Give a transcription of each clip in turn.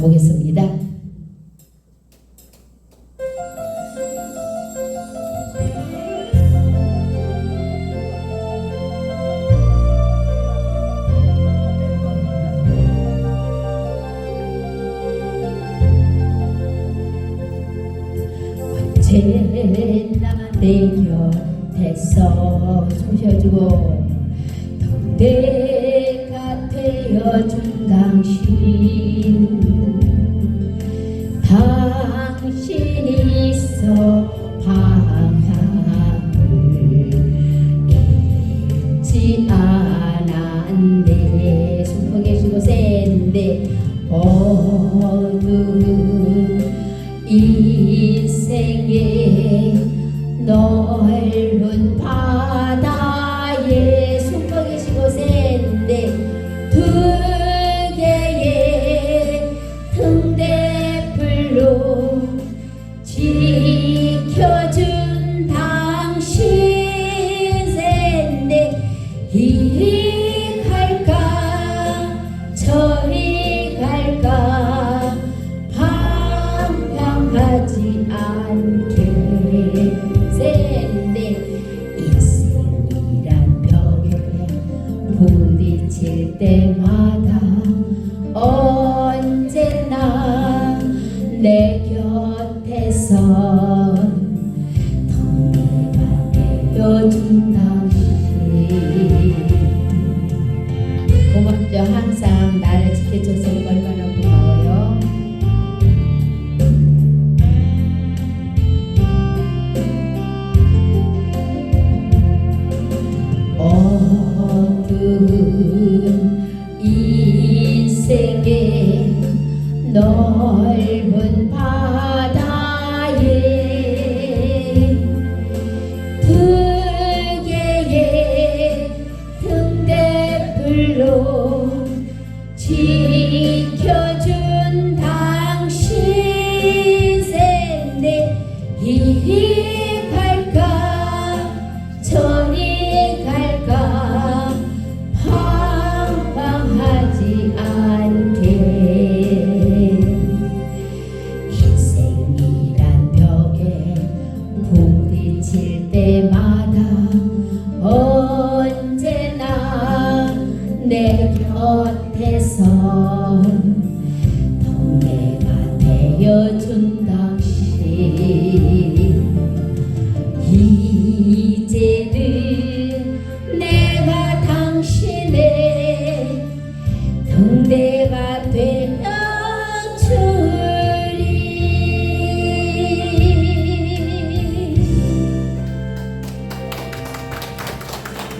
가보겠습니다. 내 곁에서 숨쉬어주고 덕대가 되어준 당신 어두운 인생의 넓은 바다에 부딪힐 때마다 언제나 내 곁에서 덩이가 되어준 당 인생의 넓은 바다에 두 개의 등대불로 지켜준 당신 샌데 이 부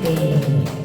되어주리 네.